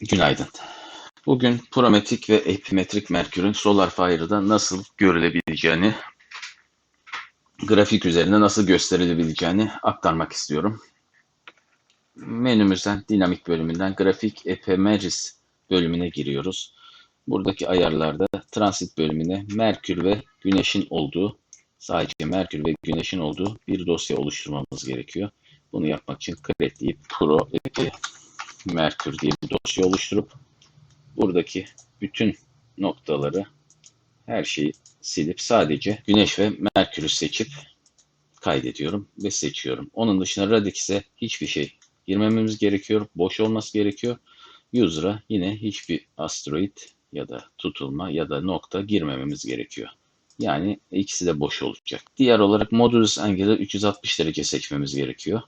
Günaydın. Bugün prometrik ve epimetrik merkürün Solar Fire'da nasıl görülebileceğini, grafik üzerinde nasıl gösterilebileceğini aktarmak istiyorum. Menümüzden, dinamik bölümünden grafik epimeris bölümüne giriyoruz. Buradaki ayarlarda transit bölümüne Merkür ve Güneş'in olduğu, sadece Merkür ve Güneş'in olduğu bir dosya oluşturmamız gerekiyor. Bunu yapmak için create Pro Merkür diye bir dosya oluşturup buradaki bütün noktaları her şeyi silip sadece Güneş ve Merkür'ü seçip kaydediyorum ve seçiyorum. Onun dışında Radix'e hiçbir şey girmememiz gerekiyor. Boş olması gerekiyor. User'a yine hiçbir asteroid ya da tutulma ya da nokta girmememiz gerekiyor. Yani ikisi de boş olacak. Diğer olarak Modulus Angular 360 derece seçmemiz gerekiyor.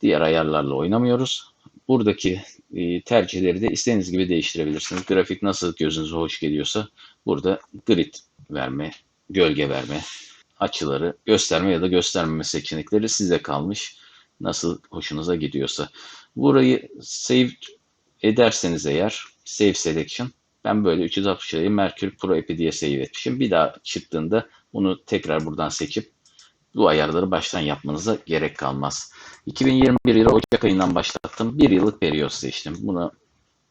Diğer ayarlarla oynamıyoruz. Buradaki e, tercihleri de istediğiniz gibi değiştirebilirsiniz. Grafik nasıl gözünüze hoş geliyorsa burada grid verme, gölge verme, açıları gösterme ya da göstermeme seçenekleri size kalmış. Nasıl hoşunuza gidiyorsa. Burayı save ederseniz eğer save selection ben böyle 360'ı Merkür Pro Epi diye save etmişim. Bir daha çıktığında bunu tekrar buradan seçip bu ayarları baştan yapmanıza gerek kalmaz. 2021 yılı Ocak ayından başlattım. Bir yıllık periyot seçtim. Buna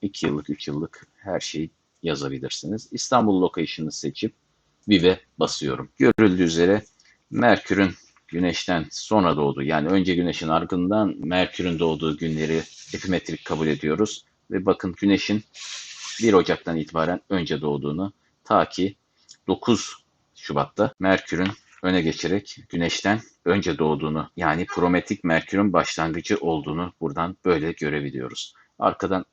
2 yıllık, 3 yıllık her şeyi yazabilirsiniz. İstanbul location'ı seçip Vive basıyorum. Görüldüğü üzere Merkür'ün Güneş'ten sonra doğduğu yani önce Güneş'in ardından Merkür'ün doğduğu günleri epimetrik kabul ediyoruz. Ve bakın Güneş'in 1 Ocak'tan itibaren önce doğduğunu ta ki 9 Şubat'ta Merkür'ün öne geçerek Güneş'ten önce doğduğunu yani prometik Merkür'ün başlangıcı olduğunu buradan böyle görebiliyoruz. Arkadan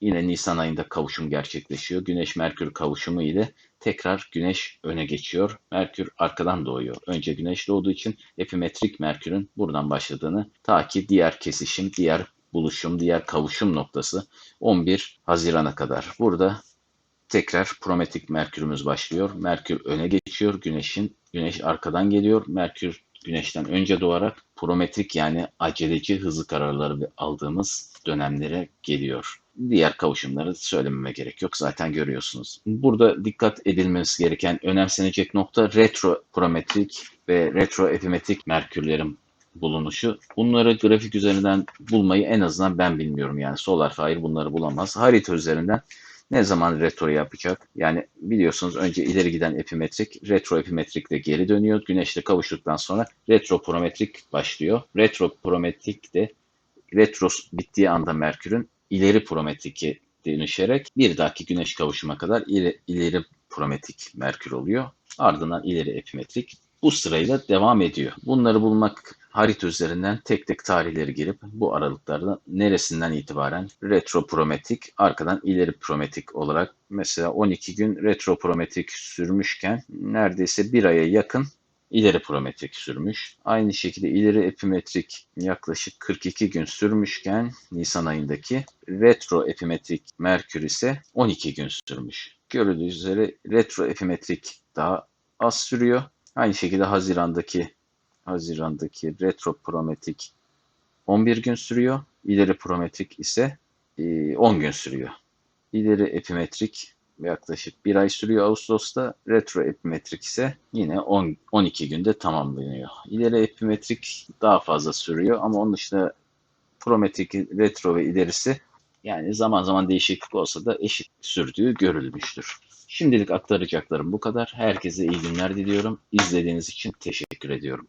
yine Nisan ayında kavuşum gerçekleşiyor. Güneş-Merkür kavuşumu ile tekrar Güneş öne geçiyor. Merkür arkadan doğuyor. Önce Güneş doğduğu için epimetrik Merkür'ün buradan başladığını ta ki diğer kesişim, diğer buluşum, diğer kavuşum noktası 11 Haziran'a kadar. Burada tekrar prometik Merkür'ümüz başlıyor. Merkür öne geçiyor Güneş'in. Güneş arkadan geliyor. Merkür Güneş'ten önce doğarak prometrik yani aceleci hızlı kararları aldığımız dönemlere geliyor. Diğer kavuşumları söylememe gerek yok. Zaten görüyorsunuz. Burada dikkat edilmesi gereken önemsenecek nokta retro prometrik ve retro epimetrik merkürlerin bulunuşu. Bunları grafik üzerinden bulmayı en azından ben bilmiyorum. Yani Solar Fire bunları bulamaz. Harita üzerinden ne zaman retro yapacak? Yani biliyorsunuz önce ileri giden epimetrik, retro epimetrik de geri dönüyor. Güneşle kavuştuktan sonra retro prometrik başlıyor. Retro prometrik de retro bittiği anda Merkür'ün ileri prometrike dönüşerek bir dahaki güneş kavuşuma kadar ileri, ileri prometrik Merkür oluyor. Ardından ileri epimetrik bu sırayla devam ediyor. Bunları bulmak harita üzerinden tek tek tarihleri girip bu aralıklarda neresinden itibaren retroprometrik arkadan ileri prometrik olarak mesela 12 gün retroprometrik sürmüşken neredeyse bir aya yakın ileri prometrik sürmüş. Aynı şekilde ileri epimetrik yaklaşık 42 gün sürmüşken Nisan ayındaki retro epimetrik Merkür ise 12 gün sürmüş. Görüldüğü üzere retro epimetrik daha az sürüyor. Aynı şekilde Haziran'daki Haziran'daki retroprometrik 11 gün sürüyor. İleri prometrik ise 10 gün sürüyor. İleri epimetrik yaklaşık bir ay sürüyor Ağustos'ta. Retro epimetrik ise yine 10, 12 günde tamamlanıyor. İleri epimetrik daha fazla sürüyor ama onun dışında prometrik, retro ve ilerisi yani zaman zaman değişiklik olsa da eşit sürdüğü görülmüştür. Şimdilik aktaracaklarım bu kadar. Herkese iyi günler diliyorum. İzlediğiniz için teşekkür ediyorum.